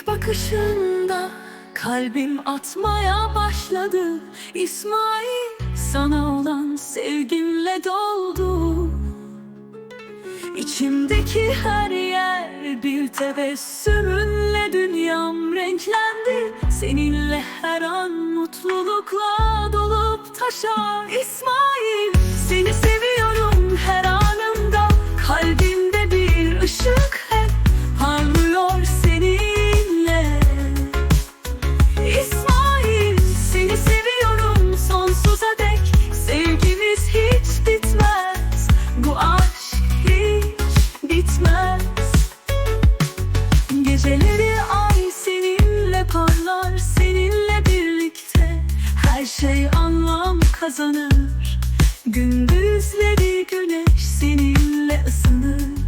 İlk bakışında kalbim atmaya başladı. İsmail sana olan sevgimle doldu. İçimdeki her yer bir tebessümünle dünyam renklendi. Seninle her an mutlulukla dolup taşar. İsmail şey anlam kazanır. Gündüzleri güneş seninle ısınır.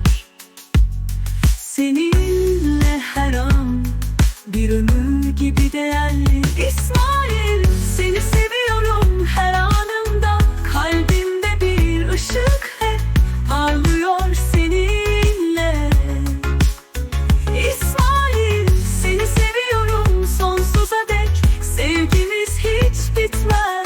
it's right.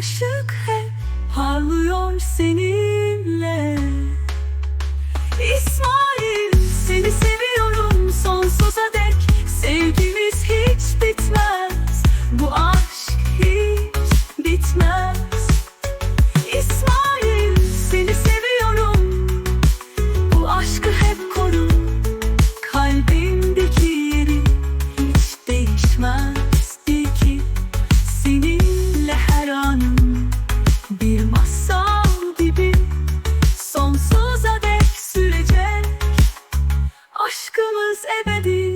Işık hep parlıyor seninle. İsmail kaybedin